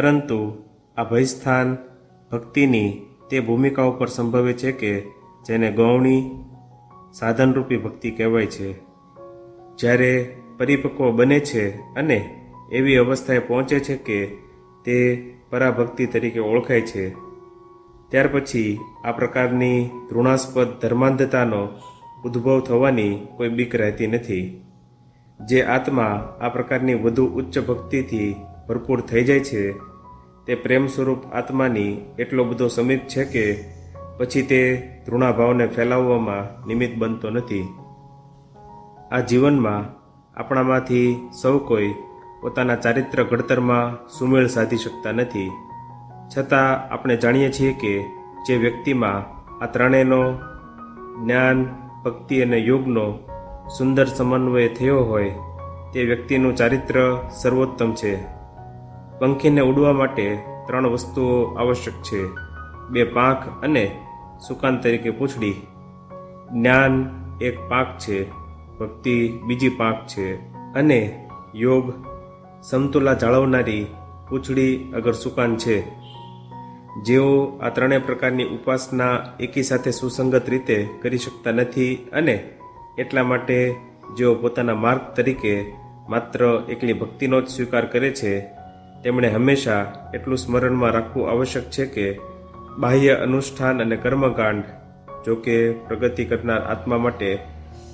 પરંતુ આ ભયસ્થાન ભક્તિની તે ભૂમિકાઓ પર સંભવે છે કે જેને ગૌણી સાધનરૂપી ભક્તિ કહેવાય છે. જ્યારે પરિપક્વ બને છે અને એવી અવસ્થાએ પહોંચે છે કે તે પરાભક્તિ તરીકે ઓળખાય છે, ત્યાર પછી આ પ્રકારની ધૃણાસ્પદ ધર્માંધતાનો ઉદ્ભવ થવાની કોઈ બીક રહેતી નથી. જે આત્મા આ પ્રકારની વધુ ઉચ્ચ ભક્તિથી ભરપૂર થઈ જાય છે તે પ્રેમ સ્વરૂપ આત્માની એટલો બધો સમીપ છે કે પછી તે તૃણાભાવને ફેલાવવામાં નિમિત્ત બનતો નથી. આ જીવનમાં આપણામાંથી સૌ કોઈ પોતાના ચારિત્ર ઘડતરમાં સુમેળ સાધી શકતા નથી. છતાં આપણે જાણીએ છીએ કે જે વ્યક્તિમાં આ ત્રણેયનો જ્ઞાન, ભક્તિ અને યોગનો સુંદર સમન્વય થયો હોય, તે વ્યક્તિનું ચારિત્ર સર્વોત્તમ છે. પંખીને ઉડવા માટે ત્રણ વસ્તુઓ આવશ્યક છે. બે પાંખ અને સુકાન તરીકે પૂંછડી. જ્ઞાન એક પાંખ છે, ભક્તિ બીજી પાંખ છે અને યોગ સમતુલા જાળવનારી પૂંછડી અગર સુકાન છે. જેઓ આ ત્રણેય પ્રકારની ઉપાસના એકી સાથે સુસંગત રીતે કરી શકતા નથી અને એટલા માટે જેઓ પોતાના માર્ગ તરીકે માત્ર એકલી ભક્તિનો જ સ્વીકાર કરે છે તેમણે હંમેશા એટલું સ્મરણમાં રાખવું આવશ્યક છે કે બાહ્ય અનુષ્ઠાન અને કર્મકાંડ, જો કે પ્રગતિ કરનાર આત્મા માટે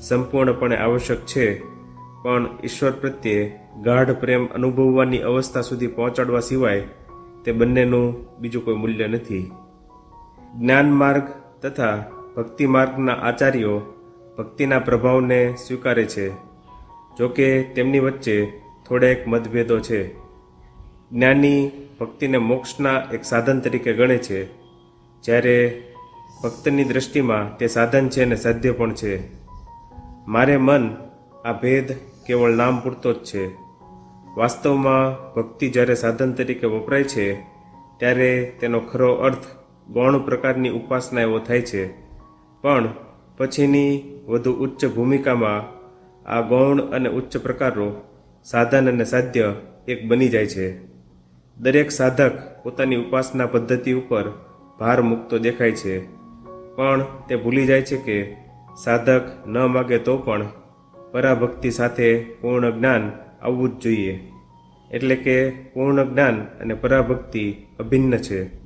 સંપૂર્ણપણે આવશ્યક છે, પણ ઈશ્વર પ્રત્યે ગાઢ પ્રેમ અનુભવવાની અવસ્થા સુધી પહોંચાડવા સિવાય તે બંનેનું બીજું કોઈ મૂલ્ય નથી. જ્ઞાન માર્ગ તથા ભક્તિ માર્ગના આચાર્યો ભક્તિના પ્રભાવને સ્વીકારે છે, જો કે તેમની વચ્ચે થોડેક મતભેદો છે. જ્ઞાની ભક્તિને મોક્ષના એક સાધન તરીકે ગણે છે. જ્યારે ભક્તની દ્રષ્ટિમાં તે સાધન છે અને સાધ્ય પણ છે. મારે મન આ ભેદ કેવળ નામ પૂરતો જ છે. વાસ્તવમાં ભક્તિ જ્યારે સાધન તરીકે વપરાય છે, ત્યારે તેનો ખરો અર્થ ગૌણ પ્રકારની ઉપાસના એવો થાય છે. પણ પછીની વધુ ઉચ્ચ ભૂમિકામાં આ ગૌણ અને ઉચ્ચ પ્રકારો સાધન અને સાધ્ય એક બની જાય છે. દરેક સાધક પોતાની ઉપાસના પદ્ધતિ ઉપર ભાર મૂકતો દેખાય છે. પણ તે ભૂલી જાય છે કે સાધક ન માગે તો પણ પરાભક્તિ સાથે પૂર્ણ જ્ઞાન આવવું જ જોઈએ. એટલે કે પૂર્ણ જ્ઞાન અને પરાભક્તિ અભિન્ન છે.